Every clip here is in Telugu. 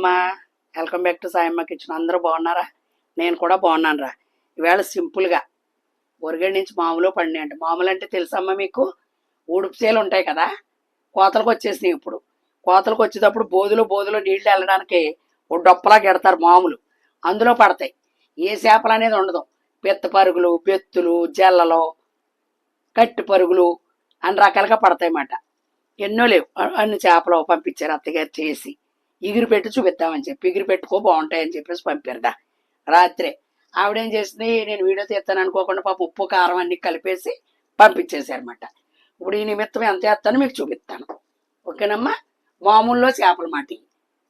అమ్మా. Welcome back to Sayamma kitchen అందరూ బాగున్నారా? నేను కూడా బాగున్నాను రా ఈవేళ సింపుల్గా ఒరిగడి నుంచి మామూలు పడినాయి అంటే. మామూలు అంటే తెలుసమ్మా మీకు? ఊడుపుసేలు ఉంటాయి కదా? కోతలకు వచ్చేసినాయి ఇప్పుడు. కోతలకు వచ్చేటప్పుడు బోధులు బోధులు నీళ్ళు వెళ్ళడానికి ఓ డొప్పలా గెడతారు మామూలు. అందులో పడతాయి. ఏ చేపలు అనేది ఉండదు. పెత్త పరుగులు బెత్తులు జల్లలు కట్టి పరుగులు అన్ని రకాలుగా పడతాయి అన్నమాట ఎన్నో లేవు. అన్ని చేపలు పంపించారు అత్తగారు చేసి. ఇగురు పెట్టి చూపిద్దామని చెప్పి ఎగిరి పెట్టుకో బాగుంటాయని చెప్పేసి పంపారుదా రాత్రే. ఆవిడేం చేసింది నేను వీడియో తీస్తాను అనుకోకుండా పాప ఉప్పు కారం అన్ని కలిపేసి పంపించేసారనమాట ఇప్పుడు ఈ నిమిత్తం ఎంత చేస్తానో మీకు చూపిస్తాను. ఓకేనమ్మా? మామూలులో చేపల మాట.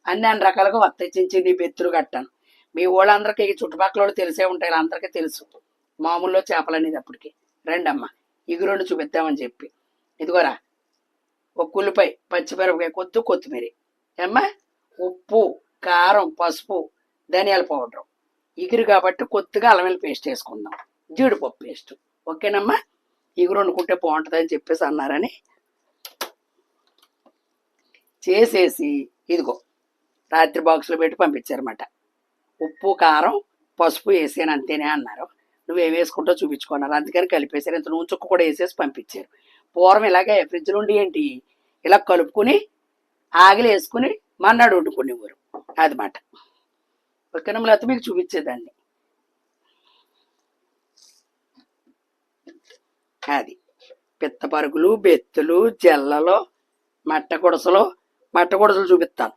అన్ని అన్ని రకాలుగా వస్తాయి. చిన్న చిన్న బెత్తులు కట్టాను. మీ వాళ్ళందరికీ ఈ చుట్టుపక్కల వాళ్ళు తెలిసే ఉంటాయి. అందరికీ తెలుసు. మామూలులో చేపలు అనేది అప్పటికి. రండమ్మా. ఇగురుండి చూపిద్దామని చెప్పి. ఇదిగోరా. ఒక ఉల్లిపాయ పచ్చిమిరపకాయ కొద్ది కొత్తిమీర. ఏమ్మా? ఉప్పు కారం పసుపు ధనియాల పౌడర్. ఇగురు కాబట్టి కొద్దిగా అల్లం పేస్ట్ వేసుకుందాం. జీడిపప్పు పేస్ట్. ఓకేనమ్మా? ఇగురు వండుకుంటే బాగుంటుందని చెప్పేసి అన్నారని చేసేసి ఇదిగో రాత్రి బాక్స్లో పెట్టి పంపించారన్నమాట. ఉప్పు కారం పసుపు వేసాను అంతేనే అన్నారు. నువ్వేం వేసుకుంటో చూపించుకున్నారు అందుకని కలిపేశారు. ఇంత నూనె చుక్క కూడా వేసేసి పంపించారు. పూర్వం ఇలాగే ఫ్రిడ్జ్లో ఉండి ఏంటి? ఇలా కలుపుకుని ఆగిలి వేసుకుని మన్నాడు వండుకునేవారు. అది మాట. ఓకేనమ్మలతో మీకు చూపించేదాన్ని. అది. పిత్త పరుగులు బెత్తులు జల్లలు మట్ట గుడసలు మట్ట గుడసలు చూపిస్తాను.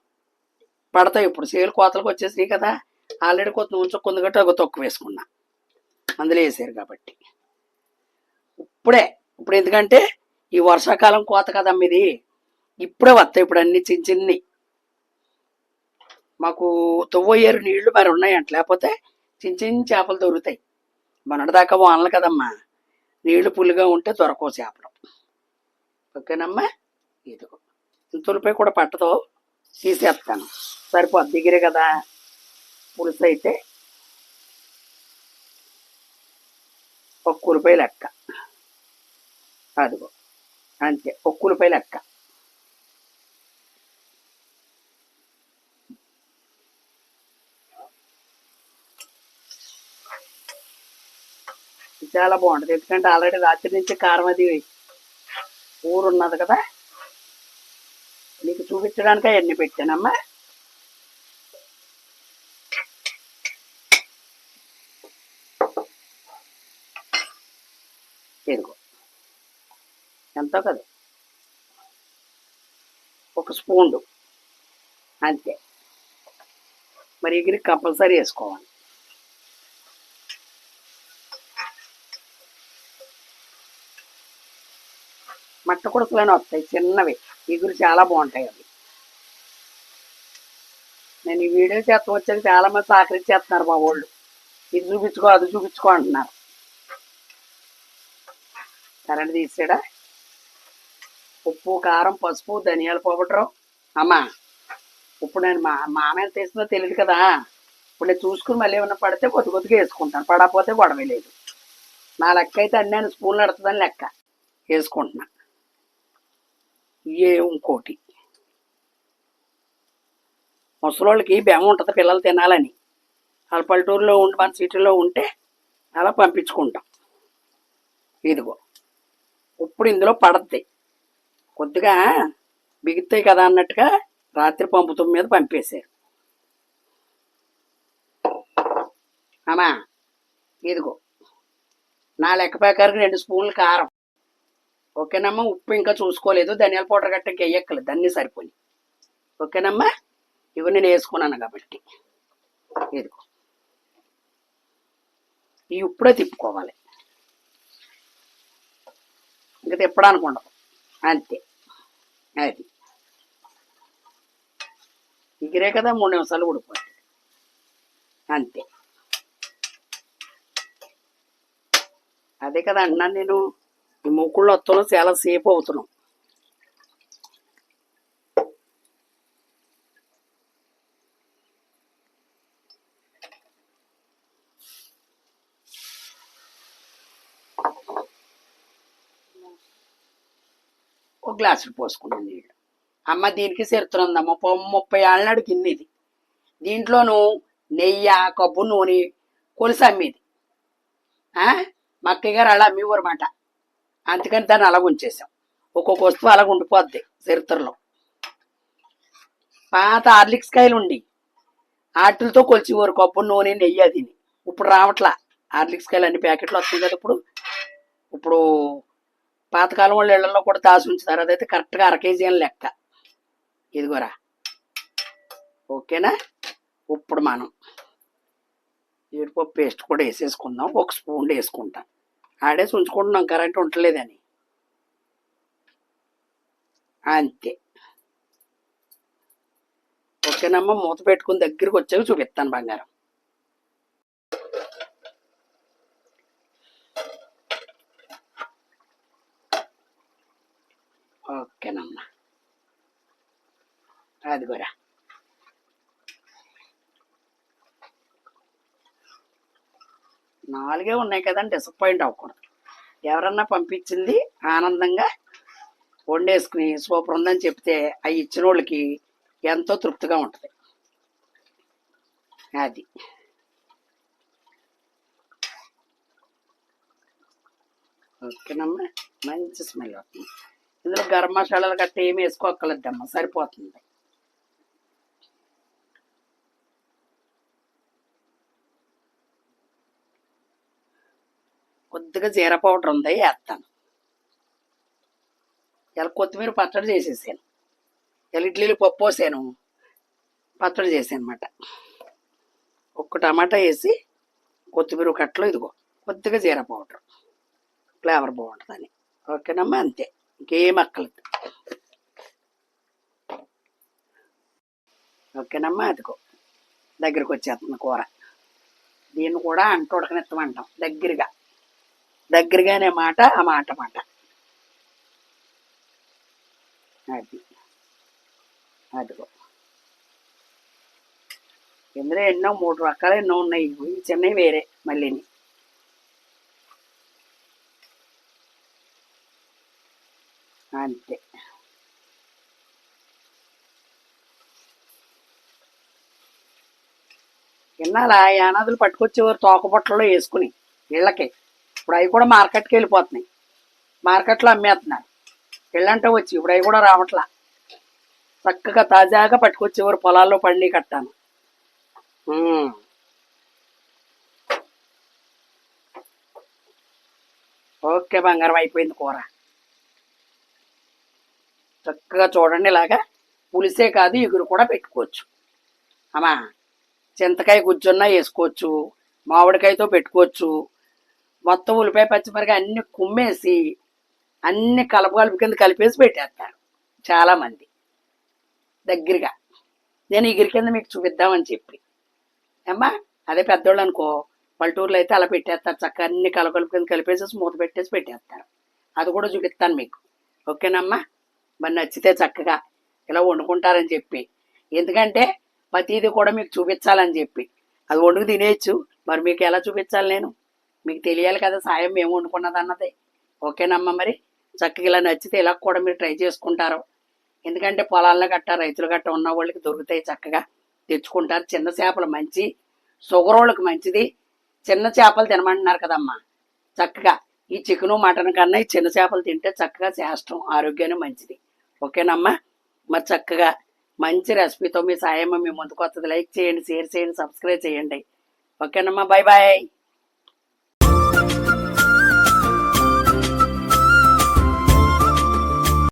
పడతాయి ఇప్పుడు. సేలు కోతలకు వచ్చేసినాయి కదా. ఆల్రెడీ కొంత నూనె కొంది ఒక తొక్కు వేసుకున్నా. అందులో వేసారు కాబట్టి. ఇప్పుడే ఇప్పుడు ఎందుకంటే ఈ వర్షాకాలం కోత కదమ్మ ఇది ఇప్పుడే వస్తాయి ఇప్పుడు అన్ని చిన్న చిన్ని. మాకు తువ్వయ్యారు నీళ్ళు మరి ఉన్నాయంట. లేకపోతే చిన్న చిన్న చేపలు దొరుకుతాయి. మొన్నటిదాకా వానలు కదమ్మా. నీళ్ళు పులిగా ఉంటే దొరకవు చేపలు. ఓకేనమ్మా? ఇదిగో. తులిపై కూడా పట్టదు. తీసేస్తాను. సరిపోద్ది. దిగిరే కదా. పులుసు అయితే ఒక్క కూలిపై లెక్క. అదిగో. అంతే. ఒక్క కూలిపై లెక్క. చాలా బాగుంటుంది. ఎందుకంటే ఆల్రెడీ రాత్రి నుంచి కారం అది ఊరు ఉన్నది కదా. నీకు చూపించడానికి అవన్నీ పెట్టానమ్మా. ఇదిగో. ఎంతో కదా. ఒక స్పూన్. అంతే. మరి ఎగిరి కంపల్సరీ వేసుకోవాలి. మట్ట కుడకలోనే వస్తాయి చిన్నవి. ఎగురు చాలా బాగుంటాయి అవి. నేను ఈ వీడియో చేత వచ్చాక చాలా మంది సహకరించేస్తున్నారు మా వాళ్ళు. ఇది చూపించుకో అది చూపించుకో అంటున్నారు. కరెంట్ తీసాడా ఉప్పు కారం పసుపు ధనియాల పౌడరు. అమ్మా ఇప్పుడు నేను మా మామ ఎంత తెలియదు కదా. ఇప్పుడు నేను చూసుకుని మళ్ళీ ఏమైనా పడితే కొద్ది కొద్దిగా వేసుకుంటాను. పడకపోతే గొడవ లేదు. నా లెక్క అయితే అన్నీ నేను స్పూన్లు నడుతుందని లెక్క. వేసుకుంటున్నాను ఏ ఇంకోటి ముసలోళ్ళకి బెమ ఉంటుంది పిల్లలు తినాలని. వాళ్ళ పల్లెటూరులో ఉండి మన సిటీలో ఉంటే అలా పంపించుకుంటాం. ఇదిగో ఇప్పుడు ఇందులో పడద్ది. కొద్దిగా మిగుతాయి కదా అన్నట్టుగా రాత్రి పంపుతం మీద పంపేశారు. అమ్మా ఇదిగో నా లెక్క ప్రకారం రెండు స్పూన్లు కారం. ఓకేనమ్మా? ఉప్పు ఇంకా చూసుకోలేదు. ధనియాల పౌడర్ గట్ట వేయక్కలేదు అన్నీ సరిపోయి ఓకేనమ్మా? ఇవి నేను వేసుకున్నాను కాబట్టి. ఇదిగో. ఈ ఉప్పుడే తిప్పుకోవాలి. ఇంకా తిప్పడానికి ఉండదు అంతే. అది. ఎగిరే కదా మూడు నిమిషాలు ఉడిపోతుంది అంతే. అదే కదా అన్నాను నేను. ఈ మొక్కుళ్ళు వస్తున్నాం చాలా సేపు అవుతున్నాం. ఒక గ్లాసులు పోసుకున్నాను నీళ్ళు అమ్మ దీనికి సెరుతున్నదమ్మ ముప్పై ఏళ్ళ నాడు ఇది దీంట్లోనూ నెయ్యి కబ్బు నూనె కొలిసి అమ్మేది ఆ? గారు అలా అమ్మేవారన్నమాట అందుకని దాన్ని అలాగ ఉంచేసాం ఒక్కొక్క వస్తువు అలాగ ఉండిపోద్ది చరిత్రలో. పాత హార్లిక్స్ కాయలు ఉండి వాటితో కొలిచేవారు కొబ్బరి నూనె నెయ్యి అది ఇప్పుడు రావట్లా. హార్లిక్స్ కాయలు అన్ని ప్యాకెట్లు వస్తుంది కదా ఇప్పుడు. ఇప్పుడు పాతకాలం వాళ్ళ ఇళ్ళలో కూడా దాసి ఉంచుతారు. అదైతే కరెక్ట్గా అర కేజీ అని లెక్క. ఇదిగోరా. ఓకేనా? ఇప్పుడు మనం జీడిపప్పు పేస్ట్ కూడా వేసేసుకుందాం. ఒక స్పూన్ వేసుకుంటాం. ఆడేసి ఉంచుకుంటున్నాం కరెంట్ ఉండలేదని. అంతే. ఓకేనమ్మా మూత పెట్టుకుని దగ్గరికి వచ్చాక చూపిస్తాను బంగారం. ఓకేనమ్మా. అది కూడా నాలుగే ఉన్నాయి కదండి డిసప్పాయింట్ అవ్వకూడదు. ఎవరన్నా పంపించింది ఆనందంగా వండేసుకుని సూపర్ ఉందని చెప్తే అవి ఇచ్చిన వాళ్ళకి ఎంతో తృప్తిగా ఉంటుంది. అది. ఓకేనమ్మా. మంచి స్మెల్ వస్తుంది. ఇందులో గరం మసాలాలు గట్ట ఏమి వేసుకోక్కర్లేదమ్మా. సరిపోతుంది. కొద్దిగా జీర పౌడర్ ఉంది వేస్తాను. ఇలా కొత్తిమీర పచ్చడి చేసేసాను. ఇలా ఇడ్లీలు పప్పు పోసాను పచ్చడి చేసాను అనమాట ఒక్క టమాటా వేసి కొత్తిమీర కట్టలో ఇదిగో కొద్దిగా జీర పౌడర్. ఫ్లేవర్ బాగుంటుందని. ఓకేనమ్మా అంతే. ఇంకేం అక్కలేదు ఓకేనమ్మా అదిగో దగ్గరికి వచ్చేస్తుంది కూర. దీన్ని కూడా అంట ఉడకనెత్తమంటాం దగ్గరగా. దగ్గరగానే మాట ఆ మాట మాట. అది. అదిగో. ఇందులో ఎన్నో మూడు రకాలు ఎన్నో ఉన్నాయి. ఇవి చిన్నవి వేరే మళ్ళీని. అంతే. విన్నారా యానాదులు పట్టుకొచ్చేవారు తోకబొట్టలో వేసుకుని ఇళ్ళకి ఇప్పుడు అవి కూడా మార్కెట్కి వెళ్ళిపోతున్నాయి. మార్కెట్లో అమ్మేస్తున్నారు. ఇళ్ళంటే వచ్చి ఇప్పుడు అవి కూడా రావట్లా. చక్కగా తాజాగా పట్టుకొచ్చేవారు పొలాల్లో పండి కట్టాను. ఓకే బంగారం అయిపోయింది కూర. చక్కగా చూడండి ఇలాగా. పులిసే కాదు ఎగురు కూడా పెట్టుకోవచ్చు. అమ్మా చింతకాయ గుజ్జున్నా వేసుకోవచ్చు మామిడికాయతో పెట్టుకోవచ్చు. మొత్తం ఉల్లిపాయ పచ్చిమిరకాయ అన్ని కుమ్మేసి అన్ని కలప కలుపు కింద కలిపేసి పెట్టేస్తారు చాలామంది దగ్గరగా. నేను ఎగిరి కింద మీకు చూపిద్దామని చెప్పి. అమ్మా అదే పెద్దోళ్ళు అనుకో పల్లెటూరులో అయితే అలా పెట్టేస్తారు. చక్కగా అన్ని కలకలుపు కింద కలిపేసేసి మూత పెట్టేసి పెట్టేస్తారు. అది కూడా చూపిస్తాను మీకు. ఓకేనమ్మా? మరి నచ్చితే చక్కగా ఇలా వండుకుంటారని చెప్పి. ఎందుకంటే ప్రతిదీ కూడా మీకు చూపించాలని చెప్పి. అది వండుకు తినేయచ్చు. మరి మీకు ఎలా చూపించాలి నేను? మీకు తెలియాలి కదా సాయం మేము వండుకున్నది అన్నది ఓకేనమ్మా మరి? చక్కగా ఇలా నచ్చితే ఇలా కూడా మీరు ట్రై చేసుకుంటారు. ఎందుకంటే పొలాల్లో గట్ట రైతులు గట్ట ఉన్న వాళ్ళకి దొరుకుతాయి చక్కగా. తెచ్చుకుంటారు. చిన్న చేపలు మంచి షుగర్ వాళ్ళకి మంచిది. చిన్న చేపలు తినమంటున్నారు కదమ్మా. చక్కగా ఈ చికెను మటన్ కన్నా ఈ చిన్న చేపలు తింటే చక్కగా చేష్టం ఆరోగ్యానికి మంచిది. ఓకేనమ్మా? మరి చక్కగా మంచి రెసిపీతో మీ సాయమ్మ మీ ముందుకు వస్తుంది. లైక్ చేయండి షేర్ చేయండి సబ్స్క్రైబ్ చేయండి. ఓకేనమ్మా బాయ్ బాయ్